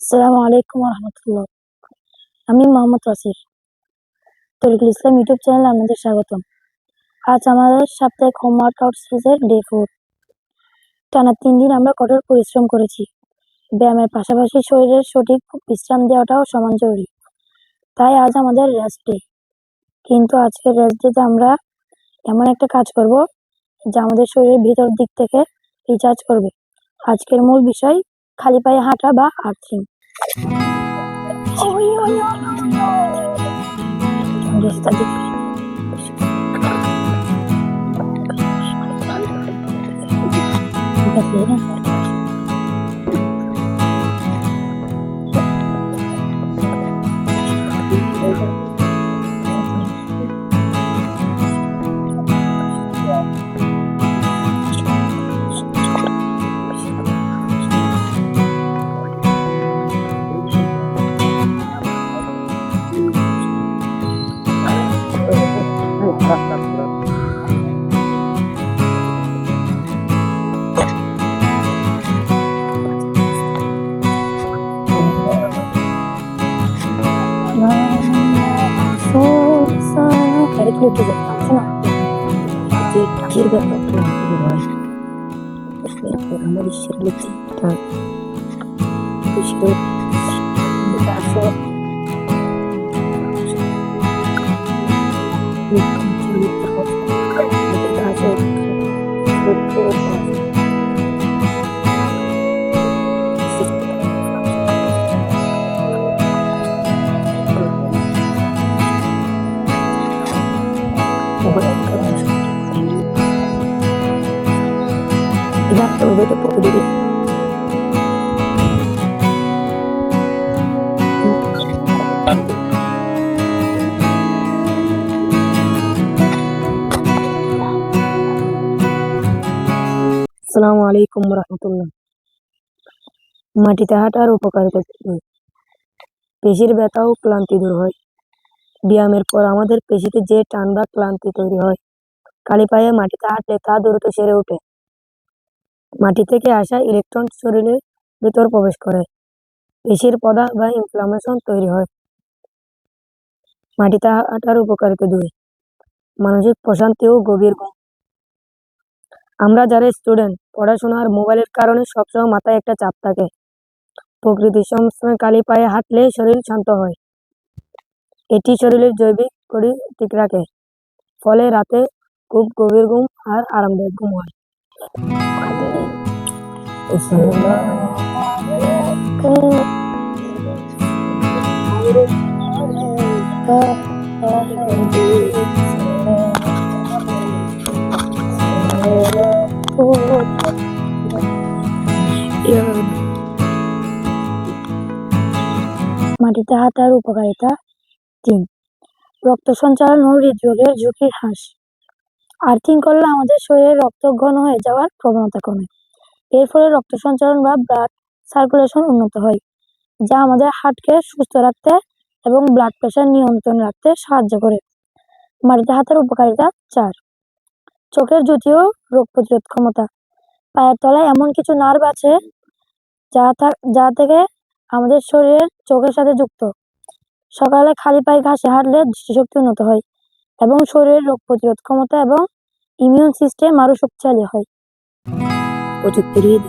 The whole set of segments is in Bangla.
আসসালামু আলাইকুম রহমতুল্লাহ আমি মোহাম্মদ ওয়াসির তরিকুল ইসলাম ইউটিউব চ্যানেলে আপনাদের স্বাগতম। আজ আমাদের সাপ্তাহিক হোম ওয়ার্কআউট সিরিজের ডে ফোর টানা তিন দিন আমরা কঠোর পরিশ্রম করেছি। ব্যায়ামের পাশাপাশি শরীরের সঠিক বিশ্রাম দেওয়াটাও সমান জরুরি। তাই আজ আমাদের রেস্ট ডে কিন্তু আজকের রেস্ট ডেতে আমরা এমন একটা কাজ করব, যা আমাদের শরীরের ভিতর দিক থেকে রিচার্জ করবে। আজকের মূল বিষয় খালি পায়ে হাঁটা বা আর্থিং そういうようなの。でした。Gracias. আমার ঈশ্বর লিখছি ঈশ্বর আসো এবার তো আসসালামু আলাইকুম রহমতুল্লাহ মাটিতে হাঁটার উপকারিতা? পেশির ব্যথা ও ক্লান্তি দূর হয়। ব্যায়ামের পর আমাদের পেশিতে যে টান বা ক্লান্তি তৈরি হয় খালি পায়ে মাটিতে হাঁটলে তা দ্রুত সেরে ওঠে। মাটি থেকে আসা ইলেকট্রন শরীরের ভিতর প্রবেশ করে। পেশির পদা বা ইনফ্লামেশন তৈরি হয়। মাটিতে হাঁটার উপকারিতা দুই, মানসিক প্রশান্তি ও গভীর ঘুম। আমরা যারা স্টুডেন্ট পড়াশোনা আর মোবাইলের কারণে সবসময় মাথায় একটা চাপ থাকে। প্রকৃতির সংস্পর্শে খালি পায়ে হাঁটলে শরীর শান্ত হয়। এটি শরীরের জৈবিক ঘড়ি ঠিক রাখে। ফলে রাতে খুব গভীর ঘুম আর আরামদায়ক ঘুম হয়। মাটিতে হাঁটার উপকারিতা তিন। রক্ত সঞ্চালন ও হৃদরোগের ঝুঁকি হ্রাস। আর্থিং করলে আমাদের শরীরে রক্ত ঘন হয়ে যাওয়ার প্রবণতা কমে। এর ফলে রক্ত সঞ্চালন বা ব্লাড সার্কুলেশন উন্নত হয়, যা আমাদের হার্টকে সুস্থ রাখতে এবং ব্লাড প্রেশার নিয়ন্ত্রণ রাখতে সাহায্য করে। মাটিতে হাতের উপকারিতা চার, চোখের জ্যোতি ও রোগ প্রতিরোধ ক্ষমতা। পায়ের তলায় এমন কিছু নার্ভ আছে যা যা থেকে আমাদের শরীরের চোখের সাথে যুক্ত। সকালে খালি পায়ে ঘাসে হাঁটলে দৃষ্টিশক্তি উন্নত হয়। এবং শরীরের রোগ প্রতিরোধ ক্ষমতা এবং ইমিউন সিস্টেম আরও শক্তিশালী হয়। প্রযুক্তির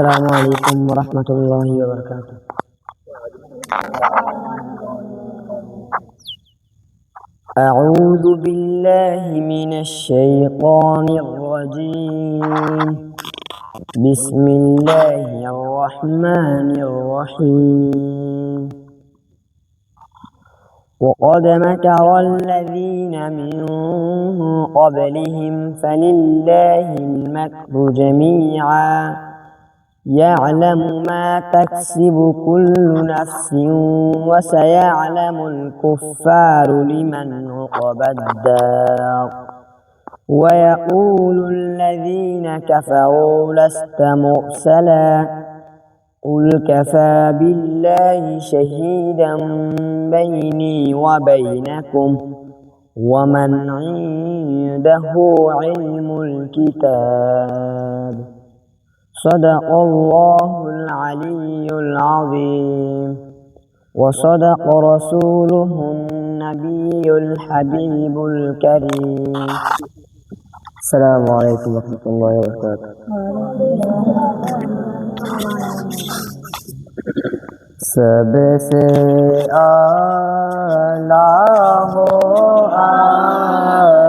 السلام عليكم ورحمة الله وبركاته. أعوذ بالله من الشيطان الرجيم. بسم الله الرحمن الرحيم. وقد مكر الذين من قبلهم فلله المكر جميعا. يعلم ما تكسب كل نفس وسيعلم الكفار لمن عقبى الدار. ويقول الذين كفروا لست مرسلا. قل كفى بالله شهيدا بيني وبينكم ومن عنده علم الكتاب. صدق الله العلي العظيم وصدق رسوله النبي الحبيب الكريم السلام عليكم ورحمة الله وبركاته सबसे आला हो आला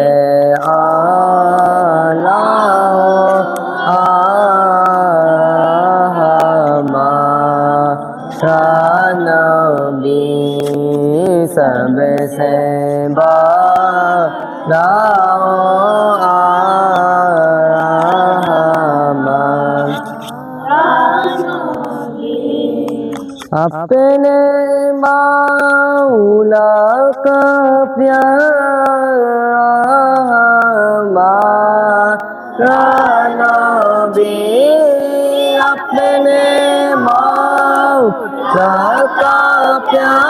अपने मौला का प्यारा नबी अपने मौला का प्यारा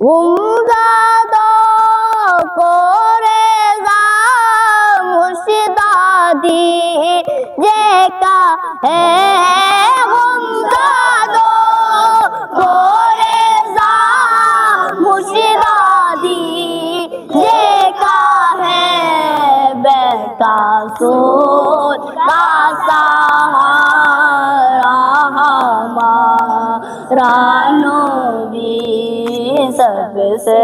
উমদাদ করে যা মুর্শিদাদি যে কা হে উমদাদ করে যা মুর্শিদাদি যে কা হে বেকা সোল का से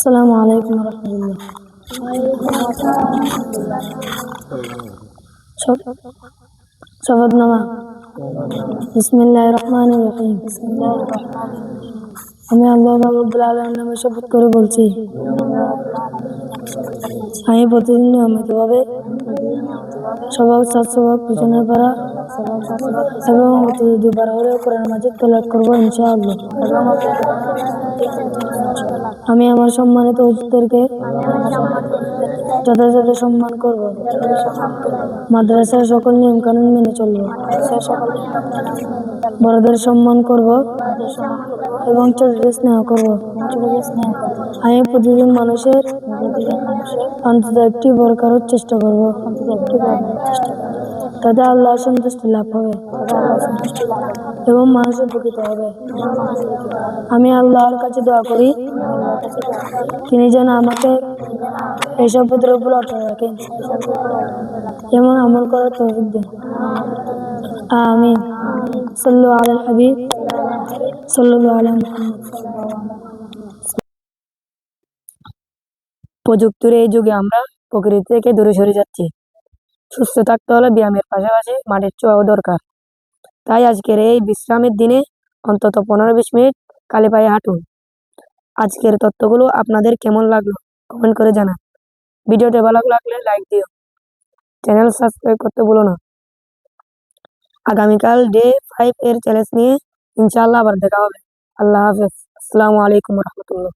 আসসালামু আলাইকুম রহমতুল্লাহ শপথ নামা বিসমিল্লাহ রহমান আমি আল্লাহ বাবুল আলম নামে শপথ করে বলছি আমি প্রতিদিন নিয়মিতভাবে স্বভাব স্বাস্থ্যভাব পিছনের পাড়া এবং অতি দুবার হলেও কোরআন মাজিদ তেলাট করব ইনশাআল্লাহ। আমি আমার সম্মানিত অতিথিদেরকে যথাযথ সম্মান করব, মাদ্রাসার সকল নিয়ম কানুন মেনে চলব। বড়দের সম্মান করব এবং ছোটদের স্নেহ করব। আমি প্রতিদিন মানুষের অন্তত একটি বড় করার চেষ্টা করব। তাতে আল্লাহ সন্তুষ্টি লাভ হবে। এবং মানুষ উপকৃত হবে। আমি আল্লাহর কাছে দোয়া করি, তিনি যেন আমাকে এসব পদের উপর অটল রাখেন এবং আমল করার তৌফিক দেন। আমিন। সাল্লু আলা হাবিব সাল্লাল্লাহু আলা মুহাম্মদ। প্রযুক্তির এই যুগে আমরা প্রকৃতি থেকে দূরে সরে যাচ্ছি। সুস্থ থাকতে হলে ব্যায়ামের পাশাপাশি মাটির চোয়াও দরকার। তাই আজকের এই বিশ্রামের দিনে অন্তত পনেরো বিশ মিনিট খালি পায়ে হাঁটুন। আজকের তথ্যগুলো আপনাদের কেমন লাগল কমেন্ট করে জানান। ভিডিওটি ভালো লাগলে লাইক দিও। চ্যানেল সাবস্ক্রাইব করতে ভুলো না। আগামীকাল ডে ফাইভ এর চ্যালেঞ্জ নিয়ে ইনশাআল্লাহ আবার দেখা হবে। আল্লাহ হাফেজ। আসসালামু আলাইকুম রহমতুল্লাহ।